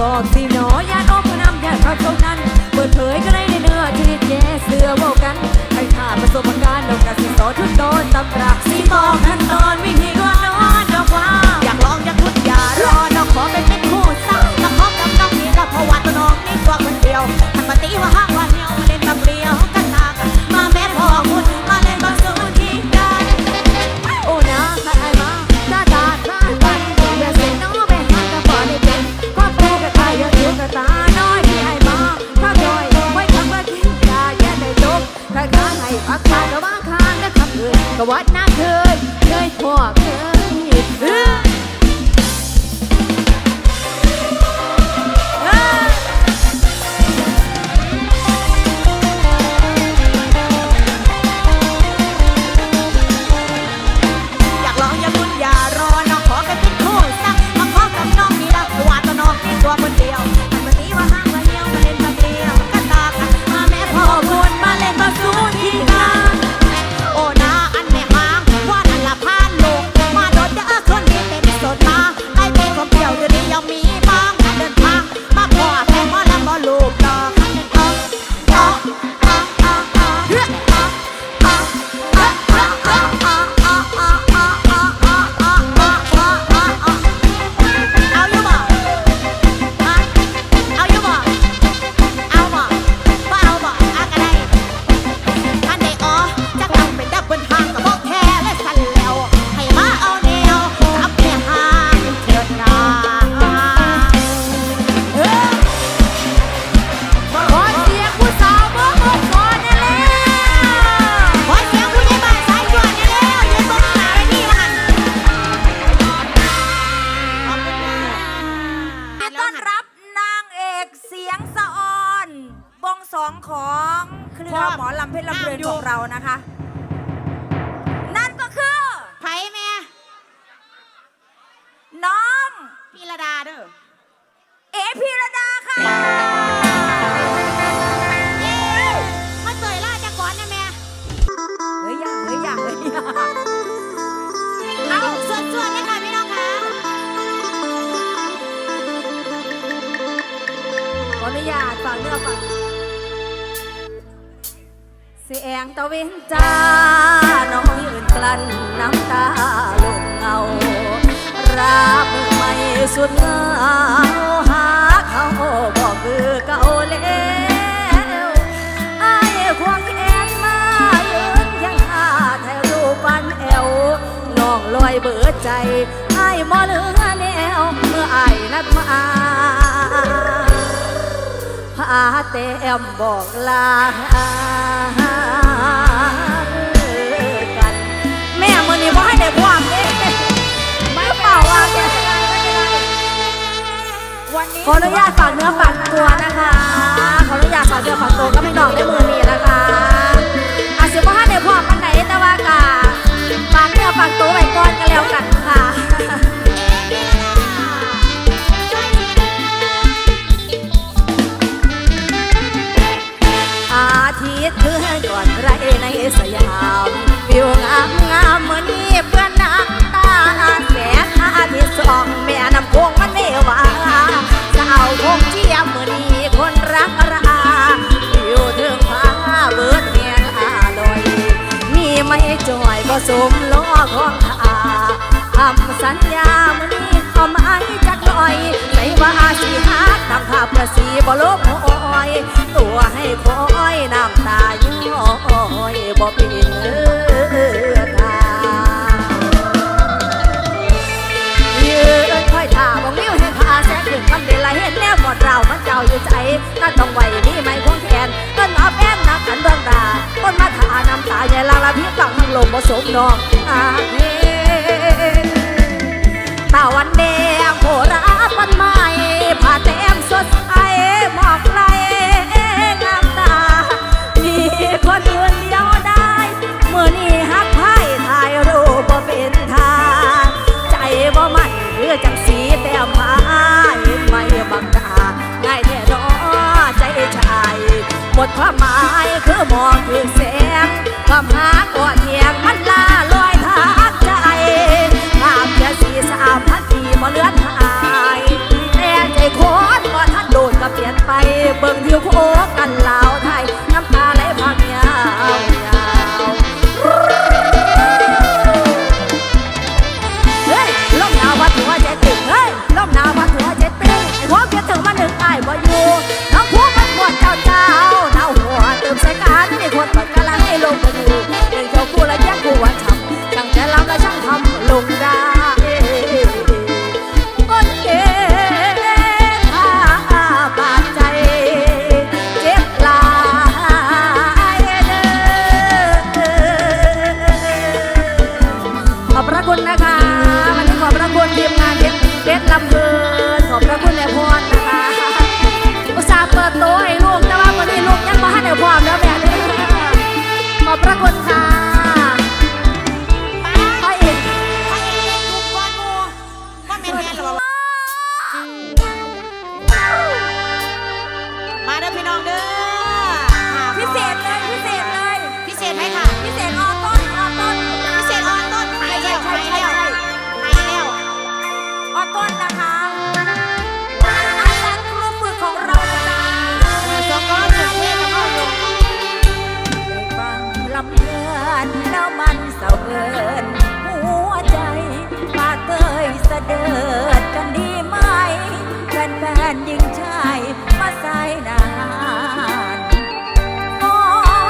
บอกสิหนออย่าโน้มนำอย่าเขาตรงนั้น เปิดเผยก็ได้ในเนื้อชีวิตแย่เสือเว่ากันให้ข้าประสบการณ์ดอกกระสิสอทุกโดนตำรับสิบอกขั้นตอนวิธีก่อนอนดอกว่า อยากลองอยากทุดอย่ารอน้องขอเป็นเป็นคู่สักน้องขอกับน้องนี่ก็เพราะว่าตัวน้องนี่ตัวคนเดียวทันมาตีว่าห้างว่าเหี่ยวมาเล่นกับเปลี่ยวกันหากมาแม่พ่อ the what? ฝากเนื้อฝากเสียงตะเวนจ้า น้องยืนกลั้นน้ำตาลงเงารักมือใหม่สุดเหงาหาเขาบอกคือเก่าแล้วไอ้ควงแขนมายืนยังหาแถวรูปปันแอวน้องลอยเบิดใจไอ้มอเลือแนวเมื่อไอ้นัดมา เต็มบอกลากันแม่มือนี้บ่าให้ได้พวงเองไม่เปล่าว่าแกขออนุญาตฝากเนื้อฝากตัวนะคะ ขออนุญาตฝากเนื้อฝากตัวก็ไม่ดอกได้มือนี้นะคะอาจจะบ่าให้ได้พวงมันไหนแต่ว่ากะฝากเนื้อฝากตัวไว้ก่อนกันแล้วกัน สยามวิวงามงามเมื่อนี้เพื่อนน้ำตาแสงอาทิตย์ส่องแม่น้ำคงมันเนวาสาวคงเจียมเมื่อนี้คนรักราวิวถึงฟ้าเบิดเมียงอาลอยมีไม่จอยผสมล้อของขาทำสัญญาเมื่อนี้เอาไม้จักหน่อยใส่ว่าสีฮักทำภาพประสีบ่ลบหอยตัวให้คอยน้ำตาย อยบ่เป็นเนื้อตางยืนคอยท่าบองวิวให้พาแสงขึ้นคำเดลายเห็นแนวหมดเรามันเจ้าอยู่ใจน่าต้องไหวนี่ไม่คงแขนต้นออบแอนนักกันเบื้องตาต้นมาถานำตาใหญ่ลางละพี่กลังทั้งลมผสมนองอาเฮ ความหมายคือมองถึงแสงความหา นยิงชายมาสายนานกอ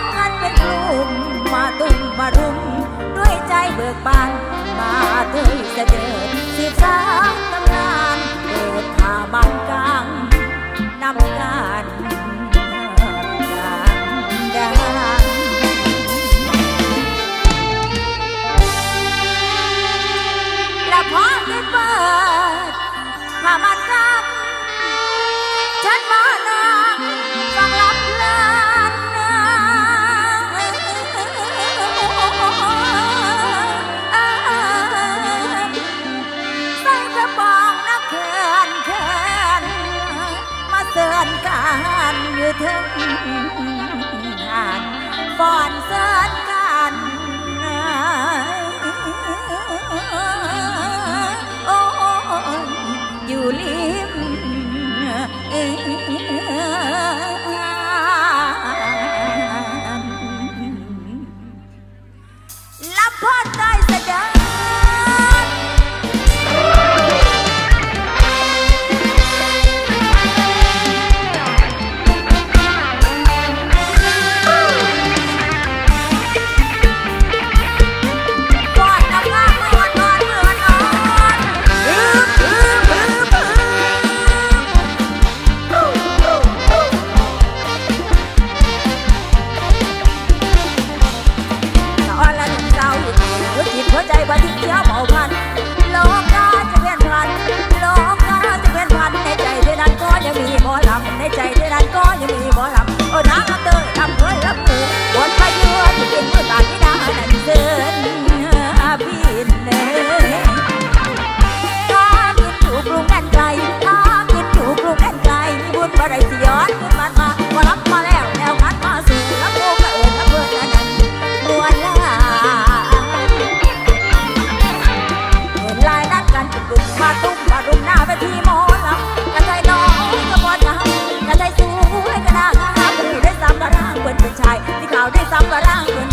ดกันเป็นกลุ่มมาตุ้มมารุม ด้วยใจเบิกบานมาเถิดเสด็จ สับร่างคุ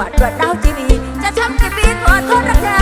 วดรวดดาวทีวี จะทำกี่ปีขวโทษรักเธอ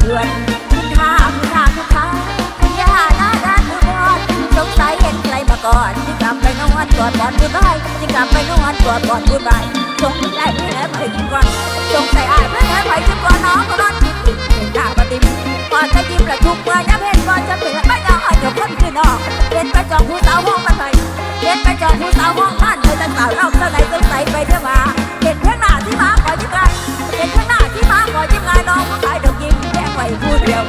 เยือนข้ามข้ามทุกครั้งอย่าหน้าด้านทุกคนสงสัยเห็นใครมาก่อนจึงกลับไปนอนกอดบอดบุญไปจึงกลับไปนอนกอดบอดบุญไปสงสัยพี่แอบไปกินก่อนสงสัยไอ้พี่แอบไปกินก่อนน้องก็นอน อดจะยิ้มระทุกเมื่อย้ำเห็นก่อนจะเปิดไม่ต้องอ่อนอยู่คนคือนอกเห็นไปจองผู้สาวห้องมานไปเห็นไปจองผู้สาวห้องบ้านเลยแต่สาวเราเท่าไหนสงส่ไปเท่ามาเห็นเพื่อนหน้าที่มาขอยิ้มไงเห็นเพื่อนหน้าที่มาขอยิ้มไงน้องผู้ชายดอกยิ้มแย่งไว้ผู้เดียว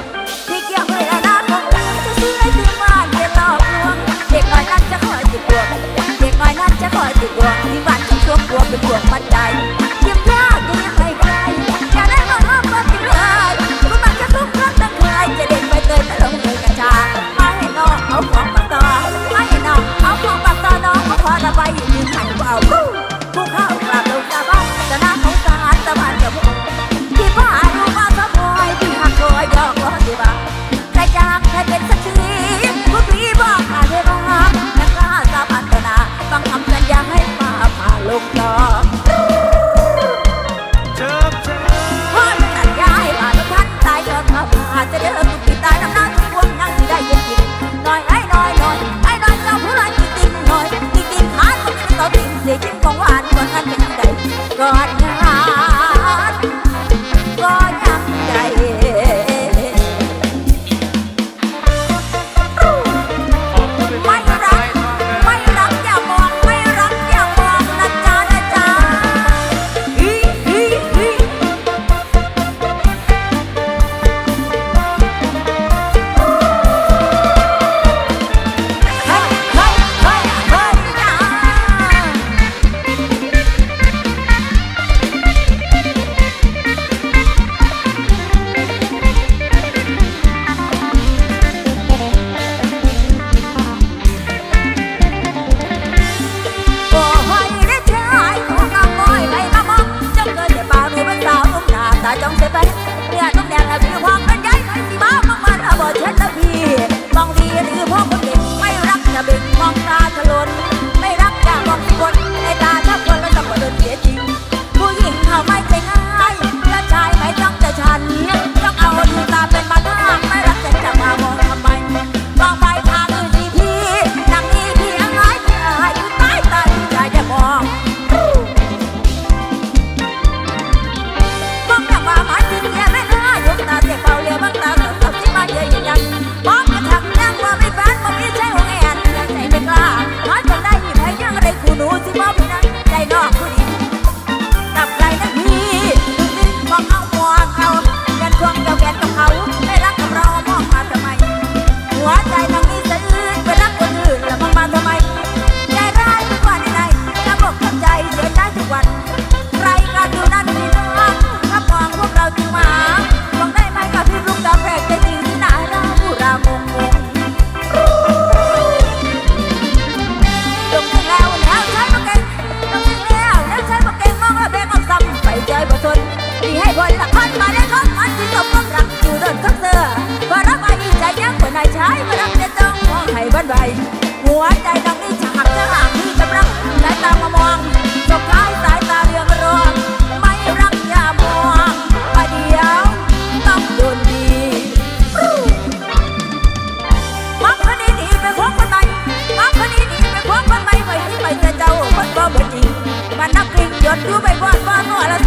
ดอยู่ไปบอดบอดหัวแล้ว